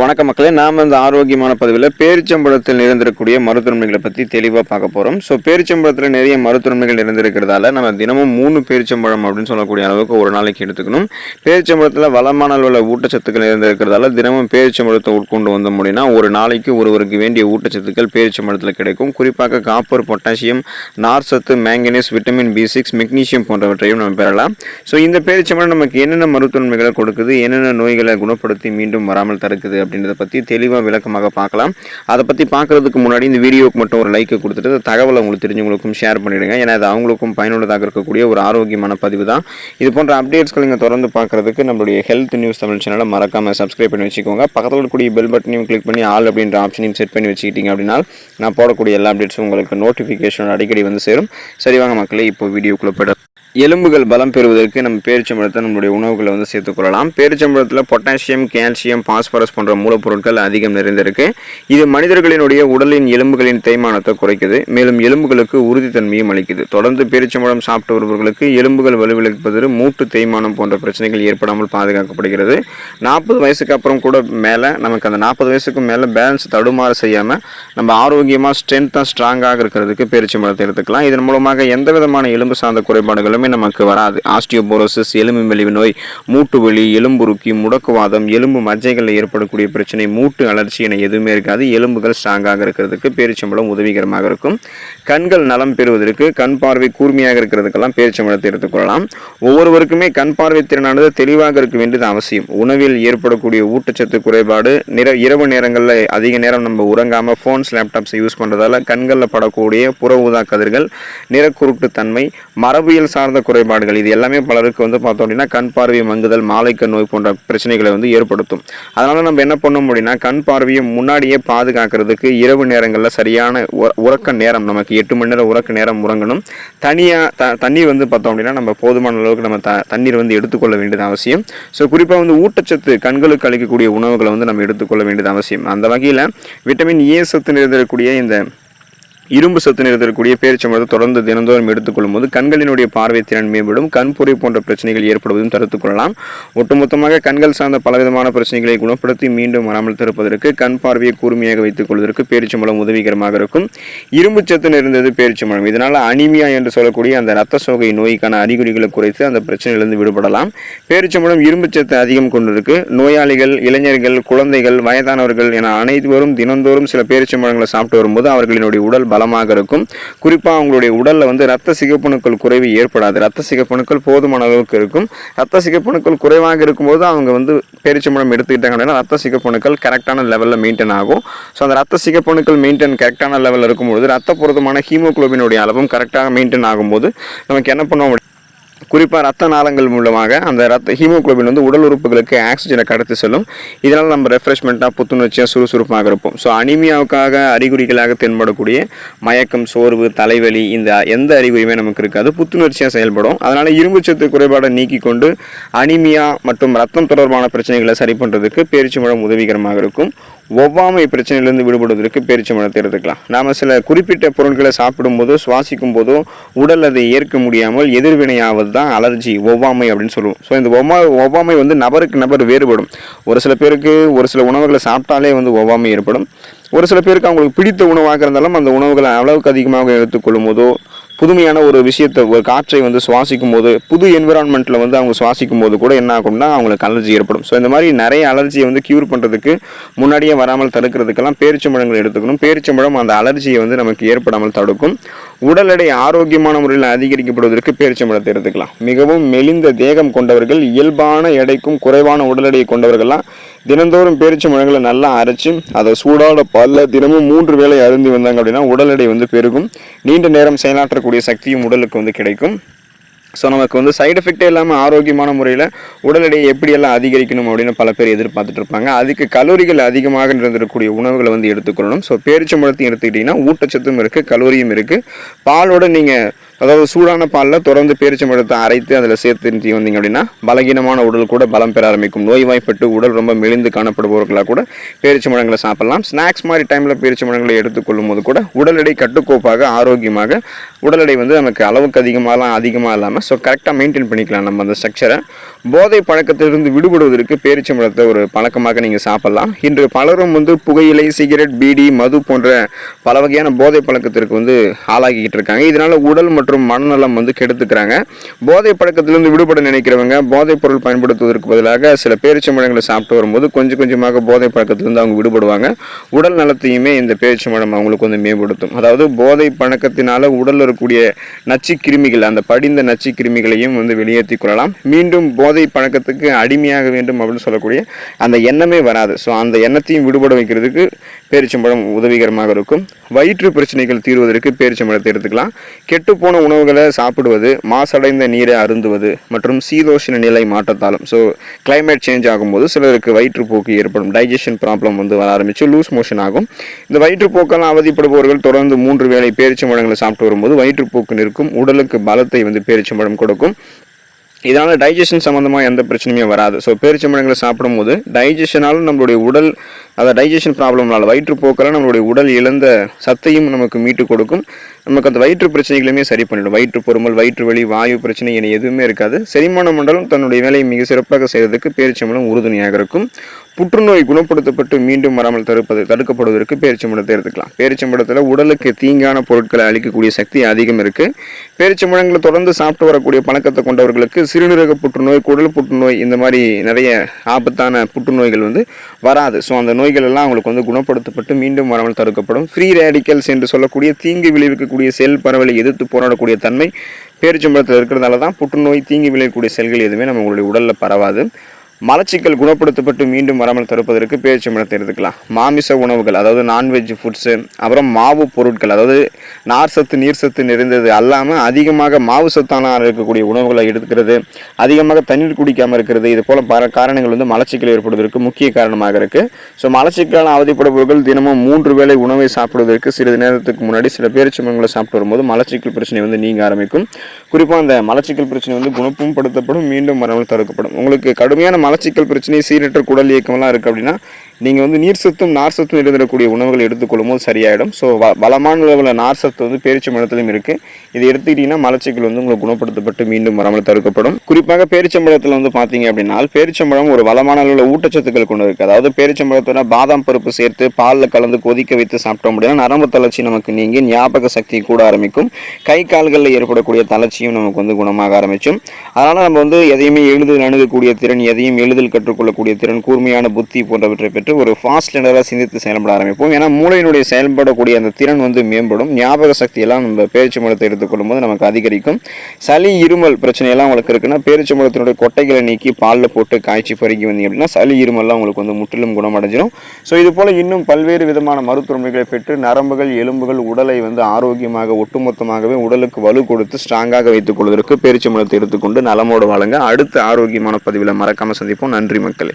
வணக்க மக்களே நாம் இந்த ஆரோக்கியமான பதிவில் பேரிச்சம்பழத்தில் நிறைந்திருக்கக்கூடிய மருத்துவமைகளை பற்றி தெளிவாக பார்க்க போகிறோம் ஸோ பேரிச்சம்பழத்தில் நிறைய மருத்துவமைகள் நிறைந்திருக்கிறதால நம்ம தினமும் மூணு பேரிச்சம்பழம் அப்படின்னு சொல்லக்கூடிய அளவுக்கு ஒரு நாளைக்கு எடுத்துக்கணும். பேரிச்சம்பழத்தில் வளமான அளவில் ஊட்டச்சத்துக்கள் நிறைந்திருக்கிறதால தினமும் பேரிச்சம்பழத்தை உட்கொண்டு வந்த முடியும்னா ஒரு நாளைக்கு ஒருவருக்கு வேண்டிய ஊட்டச்சத்துக்கள் பேரிச்சம்பழத்தில் கிடைக்கும். குறிப்பாக copper potassium நார்சத்து manganese vitamin B six magnesium போன்றவற்றையும் நம்ம பெறலாம். ஸோ இந்த பேரிச்சம்பழம் நமக்கு என்னென்ன மருத்துவமைகளை கொடுக்குது என்னென்ன நோய்களை குணப்படுத்தி மீண்டும் வராமல் இருக்குது அப்படின்றத பற்றி தெளிவாக விளக்கமாக பார்க்கலாம். அதை பற்றி பார்க்குறதுக்கு முன்னாடி இந்த வீடியோக்கு மட்டும் ஒரு லைக்கை கொடுத்துட்டு தகவலை உங்களுக்கு தெரிஞ்சவங்களுக்கும் ஷேர் பண்ணிடுங்க. ஏன்னா அது அவங்களுக்கும் பயனுள்ளதாக இருக்கக்கூடிய ஒரு ஆரோக்கியமான பதிவு தான். இது போன்ற அப்டேட்ஸ்கள் நீங்கள் தொடர்ந்து பார்க்குறதுக்கு நம்மளுடைய ஹெல்த் நியூஸ் தமிழ் சேனலை மறக்காமல் சப்ஸ்கிரைப் பண்ணி வச்சுக்கோங்க. பக்கத்தில் இருக்கக்கூடிய பெல் பட்டனையும் கிளிக் பண்ணி ஆல் அப்படின்ற ஆப்ஷனையும் செட் பண்ணி வச்சுக்கிட்டீங்க அப்படின்னா நான் போடக்கூடிய எல்லா அப்டேட்ஸும் உங்களுக்கு நோட்டிஃபிகேஷன் அடிக்கடி வந்து சேரும். சரி வாங்க மக்களே இப்போ வீடியோக்குள்ளே போய்ட்டு எலும்புகள் பலம் பெறுவதற்கு நம்ம பேரிச்சம்பழத்தை நம்மளுடைய உணவுகளை வந்து சேர்த்துக்கொள்ளலாம் பேரிச்சம்பழத்தில் பொட்டாசியம் கால்சியம் பாஸ்பரஸ் போன்ற மூலப்பொருட்கள் அதிகம் நிறைந்திருக்கு. இது மனிதர்களினுடைய உடலின் எலும்புகளின் தேய்மானத்தை குறைக்குது. மேலும் எலும்புகளுக்கு உறுதித்தன்மையும் அளிக்குது. தொடர்ந்து பேரிச்சம்பழம் சாப்பிட்டு வருபவர்களுக்கு எலும்புகள் வலுவிழப்பது மூட்டு தேய்மானம் போன்ற பிரச்சனைகள் ஏற்படாமல் பாதுகாக்கப்படுகிறது. நாற்பது வயசுக்கு அப்புறம் கூட மேலே நமக்கு அந்த நாற்பது வயசுக்கு மேலே பேலன்ஸ் தடுமாறு செய்யாமல் நம்ம ஆரோக்கியமாக ஸ்ட்ரென்த்தாக ஸ்ட்ராங்காக இருக்கிறதுக்கு பேரிச்சம்பழத்தை எடுத்துக்கலாம். இதன் மூலமாக எந்த விதமான எலும்பு சார்ந்த குறைபாடுகளும் நமக்கு வராது. ஆஸ்டியோபோரோசிஸ் எலும்பு மெலிவு நோய் மூட்டு வலி எலும்புருக்கி முடக்குவாதம் எலும்பு மஜ்ஜைகளில் ஏற்படக்கூடிய பிரச்சனை மூட்டு அலர்ச்சி என எதுவுமே இருக்காது. எலும்புகள் ஸ்ட்ராங்காக இருக்கிறதுக்கு பேரிச்சம்பழம் உதவிகரமாக இருக்கும். கண்கள் நலம் பெறுவதற்கு கண் பார்வை கூர்மையாக இருக்கிறதுக்கெல்லாம் பேரிச்சம்பழத்தை எடுத்துக்கொள்ளலாம் ஒவ்வொருவருக்குமே கண் பார்வை திறனானது தெளிவாக இருக்க வேண்டியது அவசியம். உணவில் ஏற்படக்கூடிய ஊட்டச்சத்து குறைபாடு நிற இரவு நேரங்களில் அதிக நேரம் நம்ம உறங்காமல் ஃபோன்ஸ் லேப்டாப்ஸை யூஸ் பண்ணுறதால கண்களில் படக்கூடிய புற ஊதா கதிர்கள் நிறக்குருட்டு தன்மை மரபியல் சார்ந்த குறைபாடுகள். இது எல்லாமே பலருக்கு வந்து பார்த்தோம் அப்படின்னா கண் பார்வை மங்குதல் மாலைக்கண் நோய் போன்ற பிரச்சனைகளை வந்து ஏற்படுத்தும். அதனால் நம்ம என்ன பண்ணோம் அப்படின்னா கண் பார்வையை முன்னாடியே பாதுகாக்கிறதுக்கு இரவு நேரங்களில் சரியான உறக்க நேரம் நமக்கு எட்டு மணி நேரம் உறக்க நேரம் உறங்கணும். தனியாக த தண்ணீர் வந்து பார்த்தோம் அப்படின்னா நம்ம போதுமான அளவுக்கு நம்ம த தண்ணீர் வந்து எடுத்துக்கொள்ள வேண்டியது அவசியம். ஸோ குறிப்பாக வந்து ஊட்டச்சத்து கண்களுக்கு அளிக்கக்கூடிய உணவுகளை வந்து நம்ம எடுத்துக்கொள்ள வேண்டியது அவசியம். அந்த வகையில் விட்டமின் ஏ சத்து நிறைந்திருக்கக்கூடிய இந்த இரும்பு சத்து நிறைந்திருக்கக்கூடிய பேரிச்சம்பழத்தை தொடர்ந்து தினந்தோறும் எடுத்துக்கொள்ளும் போது கண்களினுடைய பார்வை திறன் மேம்படும் கண்புரை போன்ற பிரச்சனைகள் ஏற்படுவதும் தடுத்துக் கொள்ளலாம். ஒட்டுமொத்தமாக கண்கள் சார்ந்த பலவிதமான பிரச்சனைகளை குணப்படுத்தி மீண்டும் வராமல் தடுப்பதற்கு கண் பார்வையை கூர்மையாக வைத்துக் கொள்வதற்கு பேரிச்சம்பழம் உதவிகரமாக இருக்கும். இரும்பு சத்து நிறைந்தது பேரிச்சம்பழம் இதனால் அனிமியா என்று சொல்லக்கூடிய அந்த இரத்த சோகை நோய்க்கான அறிகுறிகளை குறைத்து அந்த பிரச்சனையிலிருந்து விடுபடலாம். பேரிச்சம்பழம் இரும்பு சத்து அதிகம் கொண்டிருக்கு. நோயாளிகள் இளைஞர்கள் குழந்தைகள் வயதானவர்கள் என அனைவரும் தினந்தோறும் சில பேரிச்சம்பழங்களை சாப்பிட்டு வரும்போது அவர்களினுடைய உடல் பல பலமாக இருக்கும். குறிப்பாக அவங்களுடைய உடலில் வந்து ரத்த சிகப்பணுக்கள் குறைவு ஏற்படாது. ரத்த சிகப்பணுக்கள் போதுமான அளவுக்கு இருக்கும். ரத்த சிகப்பணுக்கள் குறைவாக இருக்கும்போது அவங்க வந்து பேரிச்சம்பழம் எடுத்துக்கிட்டாங்க அப்படின்னா ரத்த சிகப்பணுக்கள் கரெக்டான லெவலில் மெயின்டைன் ஆகும். ஸோ அந்த ரத்த சிகப்பணுக்கள் மெயின்டைன் கரெக்டான லெவலில் இருக்கும்போது ரத்த பொருத்தமான ஹீமோகுளோபினுடைய அளவும் கரெக்டாக மெயின்டைன் ஆகும்போது நமக்கு என்ன பண்ணுவோம் குறிப்பாக ரத்த நாளங்கள் மூலமாக அந்த ரத்த ஹீமோகுளோபின் வந்து உடல் உறுப்புகளுக்கு ஆக்சிஜனை கடத்தி செல்லும். இதனால் நம்ம ரெஃப்ரெஷ்மெண்ட்டாக புத்துணர்ச்சியாக சுறுசுறுப்பாக இருப்போம். ஸோ அனிமியாவுக்காக அறிகுறிகளாக தென்படக்கூடிய மயக்கம் சோர்வு தலைவலி இந்த எந்த அறிகுறியுமே நமக்கு இருக்காது. புத்துணர்ச்சியாக செயல்படும். அதனால் இரும்புச்சத்து குறைபாடை நீக்கி கொண்டு அனிமியா மற்றும் ரத்தம் தொடர்பான பிரச்சனைகளை சரி பண்ணுறதுக்கு பேரிச்சம்பழம் உதவிகரமாக இருக்கும். ஒவ்வாமை பிரச்சனையிலிருந்து விடுபடுவதற்கு பேரிச்சம்பழத்தை எடுத்துக்கலாம் நாம் சில குறிப்பிட்ட பொருட்களை சாப்பிடும்போதோ சுவாசிக்கும் போதோ உடல் அதை ஏற்க முடியாமல் எதிர்வினையாவது தான் அலர்ஜி ஒவ்வாமை அப்படின்னு சொல்லுவோம். ஸோ இந்த ஒவ்வா ஒவ்வாமை வந்து நபருக்கு நபர் வேறுபடும். ஒரு சில பேருக்கு ஒரு சில உணவுகளை சாப்பிட்டாலே வந்து ஒவ்வாமை ஏற்படும். ஒரு சில பேருக்கு அவங்களுக்கு பிடித்த உணவாக இருந்தாலும் அந்த உணவுகளை அளவுக்கு அதிகமாக எடுத்துக்கொள்ளும் போதோ புதுமையான ஒரு விஷயத்தை ஒரு காற்றை வந்து சுவாசிக்கும் போது புது என்விரான்மெண்ட்டில் வந்து அவங்க சுவாசிக்கும் போது கூட என்ன ஆகும்னா அவங்களுக்கு அலர்ஜி ஏற்படும். ஸோ இந்த மாதிரி நிறைய அலர்ஜியை வந்து க்யூர் பண்ணுறதுக்கு முன்னாடியே வராமல் தடுக்கிறதுக்கெல்லாம் பேரிச்சம்பழங்கள் எடுத்துக்கணும். பேரிச்சம்பழம் அந்த அலர்ஜியை வந்து நமக்கு ஏற்படாமல் தடுக்கும். உடல் எடை ஆரோக்கியமான முறையில் அதிகரிக்கப்படுவதற்கு பேரிச்சம்பழத்தை எடுத்துக்கலாம். மிகவும் மெலிந்த தேகம் கொண்டவர்கள் இயல்பான எடைக்கும் குறைவான உடல் எடையை கொண்டவர்கள்லாம் தினந்தோறும் பேரிச்சம்பழங்களை நல்லா அரைச்சு அதை சூடாட பல்ல தினமும் மூன்று வேளை அருந்தி வந்தாங்க அப்படின்னா உடல் எடை வந்து பெருகும். நீண்ட நேரம் செயலாற்றக்கூடிய சக்தியும் உடலுக்கு வந்து கிடைக்கும். ஸோ நமக்கு வந்து சைடு எஃபெக்டே இல்லாமல் ஆரோக்கியமான முறையில் உடல் எடையை எப்படியெல்லாம் அதிகரிக்கணும் அப்படின்னு பல பேர் எதிர்பார்த்துட்டு இருப்பாங்க. அதுக்கு கலோரிகள் அதிகமாக இருந்திருக்கக்கூடிய உணவுகளை வந்து எடுத்துக்கொள்ளணும். ஸோ பேரிச்சம்பழத்தையும் எடுத்துக்கிட்டிங்கன்னா ஊட்டச்சத்தும் இருக்குது கலோரியும் இருக்குது பாலோட நீங்கள் அதாவது சூடான பாலில் தொடர்ந்து பேரிச்சம்பழத்தை அரைத்து அதில் சேர்த்து வந்தீங்க அப்படின்னா பலகீனமான உடல் கூட பலம் பெற ஆரம்பிக்கும். நோய்வாய்ப்பட்டு உடல் ரொம்ப மெலிந்து காணப்படுபவர்களாக கூட பேரிச்சம்பழங்களை சாப்பிடலாம். ஸ்நாக்ஸ் மாதிரி டைமில் பேரிச்சம்பழங்களை எடுத்துக்கொள்ளும் போது கூட உடல் எடை கட்டுக்கோப்பாக ஆரோக்கியமாக உடல் எடை வந்து நமக்கு அளவுக்கு அதிகமாகலாம் அதிகமாக இல்லாமல் ஸோ கரெக்டாக மெயின்டைன் பண்ணிக்கலாம் நம்ம அந்த ஸ்ட்ரக்சரை போதை பழக்கத்திலிருந்து விடுபடுவதற்கு பேரிச்சம்பழத்தை ஒரு பழக்கமாக நீங்கள் சாப்பிடலாம். இன்று பலரும் வந்து புகையிலை சிகரெட் பீடி மது போன்ற பல வகையான போதை பழக்கத்திற்கு வந்து ஆளாகிக்கிட்டு இருக்காங்க. இதனால் உடல் மற்றும் மனநலம் வந்து கெடுத்துக்கிறாங்க. போதை பழக்கத்திலிருந்து விடுபட நினைக்கிறவங்க போதைப் பொருள் பயன்படுத்துவதற்கு பதிலாக சில பேரிச்சம்பழங்களை சாப்பிட்டு வரும்போது கொஞ்சம் கொஞ்சமாக போதை பழக்கத்திலிருந்து அவங்க விடுபடுவாங்க. உடல் நலத்தையுமே இந்த பேரிச்சம்பழம் அவங்களுக்கு வந்து மேம்படுத்தும். அதாவது போதை பழக்கத்தினால உடலில் இருக்கக்கூடிய நச்சு கிருமிகள் அந்த படிந்த நச்சு கிருமிகளையும் வந்து வெளியேற்றி கொள்ளலாம். மீண்டும் போதை பழக்கத்துக்கு அடிமையாக வேண்டும் அப்படின்னு சொல்லக்கூடிய அந்த எண்ணமே வராது. ஸோ அந்த எண்ணத்தையும் விடுபட வைக்கிறதுக்கு பேரிச்சம்பழம் உதவிகரமாக இருக்கும். வயிற்று பிரச்சனைகள் தீர்வதற்கு பேரிச்சம்பழத்தை எடுத்துக்கலாம். கெட்டுப்போன உணவுகளை சாப்பிடுவது மாசடைந்த நீரை அருந்துவது மற்றும் சீதோஷண நிலை மாற்றத்தாலும். ஸோ கிளைமேட் சேஞ்ச் ஆகும்போது சிலருக்கு வயிற்றுப்போக்கு ஏற்படும். டைஜஷன் ப்ராப்ளம் வந்து வர ஆரம்பித்து லூஸ் மோஷன் ஆகும். இந்த வயிற்றுப்போக்கெல்லாம் அவதிப்படுபவர்கள் தொடர்ந்து மூன்று வேளை பேரிச்சம்பழங்களை சாப்பிட்டு வரும்போது வயிற்றுப்போக்கு நிற்கும். உடலுக்கு பலத்தை வந்து பேரிச்சம்பழம் கொடுக்கும். இதனால் டைஜஷன் சம்மந்தமாக எந்த பிரச்சனையுமே வராது. ஸோ பேரிச்சம்பழங்களை சாப்பிடும்போது டைஜஷனாலும் நம்மளுடைய உடல் அதாவது டைஜஷன் ப்ராப்ளம்னால வயிற்றுப்போக்கெல்லாம் நம்மளுடைய உடல் இழந்த சத்தையும் நமக்கு மீட்டு கொடுக்கும். நமக்கு அந்த வயிற்று பிரச்சனைகளுமே சரி பண்ணிடும். வயிற்று பொறுமல் வயிற்று வலி வாயு பிரச்சனை என எதுவுமே இருக்காது. செரிமான மண்டலம் தன்னுடைய வேலையை மிக சிறப்பாக செய்வதற்கு பேரிச்சம்பழம் உறுதுணையாக இருக்கும். புற்றுநோய் குணப்படுத்தப்பட்டு மீண்டும் வராமல் தடுப்பது தடுக்கப்படுவதற்கு பேரிச்சம்பழத்தை எடுத்துக்கலாம். பேரிச்சம்பழத்தில் உடலுக்கு தீங்கான பொருட்களை அளிக்கக்கூடிய சக்தி அதிகம் இருக்குது பேரிச்சம்பழங்களை தொடர்ந்து சாப்பிட்டு வரக்கூடிய பழக்கத்தை கொண்டவர்களுக்கு சிறுநீரக புற்றுநோய் குடல் புற்றுநோய் இந்த மாதிரி நிறைய ஆபத்தான புற்றுநோய்கள் வந்து வராது. ஸோ அந்த நோய்கள் எல்லாம் அவங்களுக்கு வந்து குணப்படுத்தப்பட்டு மீண்டும் வராமல் தடுக்கப்படும். ஃப்ரீ ரேடிக்கல்ஸ் என்று சொல்லக்கூடிய தீங்கு விளைவிக்கக்கூடிய செல் பரவலை எதிர்த்து போராடக்கூடிய தன்மை பேரிச்சம்பழத்தில் இருக்கிறதால தான் புற்றுநோய் தீங்கு விளைவிக்கக்கூடிய செல்கள் எதுவுமே நம்ம உடலில் பரவாது. மலச்சிக்கல் குணப்படுத்தப்பட்டு மீண்டும் வராமல் தடுப்பதற்கு பேரிச்சம்பழத்தை எடுத்துக்கலாம். மாமிச உணவுகள் அதாவது நான்வெஜ் ஃபுட்ஸு அப்புறம் மாவு பொருட்கள் அதாவது நார் சத்து நீர் சத்து நிறைந்தது அல்லாமல் அதிகமாக மாவு சத்தான இருக்கக்கூடிய உணவுகளை எடுத்துக்கிறது. அதிகமாக தண்ணீர் குடிக்காமல் இருக்கிறது. இது போல் பல காரணங்கள் வந்து மலச்சிக்கல் ஏற்படுவதற்கு முக்கிய காரணமாக இருக்குது ஸோ மலச்சிக்கலால் அவதிப்படுபவர்கள் தினமும் மூன்று வேளை உணவை சாப்பிடுவதற்கு சிறிது நேரத்துக்கு முன்னாடி சில பேரிச்சம்பழங்களை சாப்பிட்டு வரும்போது மலச்சிக்கல் பிரச்சனை வந்து நீங்க ஆரம்பிக்கும். குறிப்பாக அந்த மலச்சிக்கல் பிரச்சனை வந்து குணப்பும் படுத்தப்படும் மீண்டும் வராமல் தடுக்கப்படும். உங்களுக்கு கடுமையான மலச்சிக்கல் பிரச்சனை சீரற்ற குடல் இயக்கம்லாம் இருக்குது அப்படின்னா நீங்கள் வந்து நீர் சத்தும் நார் சத்தும் இருந்துடக்கூடிய உணவுகள் எடுத்துக்கொள்ளும் போது சரியாயிடும். ஸோ வளமான அளவில் நார் சத்து வந்து பேரிச்சம்பழத்திலும் இருக்குது இதை எடுத்துக்கிட்டிங்கன்னா மலச்சிக்கல் வந்து உங்களுக்கு குணப்படுத்தப்பட்டு மீண்டும் வராமல் தடுக்கப்படும். குறிப்பாக பேரிச்சம்பழத்தில் வந்து பார்த்தீங்க அப்படின்னா பேரிச்சம்பழம் ஒரு வளமான அளவில் ஊட்டச்சத்துக்கள் கொண்டு இருக்குது அதாவது பேரிச்சம்பழத்தோட பாதாம் பருப்பு சேர்த்து பாலில் கலந்து கொதிக்க வைத்து சாப்பிட்டோம் அப்படின்னா நரம்பு தளர்ச்சி நமக்கு நீங்கி ஞாபக சக்தி கூட ஆரம்பிக்கும். கை கால்களில் ஏற்படக்கூடிய தளர்ச்சியும் நமக்கு வந்து குணமாக ஆரம்பிக்கும் அதனால் நம்ம வந்து எதையுமே எளிதில் அணுகக்கூடிய திறன் எதையும் எளிதில் கற்றுக்கொள்ளக்கூடிய திறன் கூர்மையான புத்தி போன்றவற்றை பெற்று ஒரு ஃபாஸ்ட் லேனராக சிந்தித்து செயல்பட ஆரம்பிப்போம். ஏன்னா மூளையினுடைய செயல்படக்கூடிய அந்த திறன் வந்து மேம்படும். ஞாபக சக்தியெல்லாம் நம்ம பேரிச்சம்பழத்தை எடுத்துக்கொள்ளும் போது நமக்கு அதிகரிக்கும். சளி இருமல் பிரச்சனையெல்லாம் உங்களுக்கு இருக்குன்னா பேரிச்சம்பழத்தினுடைய கொட்டைகளை நீக்கி பாலில் போட்டு காய்ச்சி பருகி வந்தீங்க அப்படின்னா சளி இருமல்லாம் உங்களுக்கு வந்து முற்றிலும் குணமடைஞ்சிடும் ஸோ இது போல் இன்னும் பல்வேறு விதமான மருத்துவமைகளை பெற்று நரம்புகள் எலும்புகள் உடலை வந்து ஆரோக்கியமாக ஒட்டுமொத்தமாகவே உடலுக்கு வலு கொடுத்து ஸ்ட்ராங்காக வைத்துக் கொள்வதற்கு பேரிச்சம்பழத்தை எடுத்துக்கொண்டு நலமோடு வாழுங்க. அடுத்த ஆரோக்கியமான பதிவில் மறக்காமல் சந்திப்போம். நன்றி மக்களே.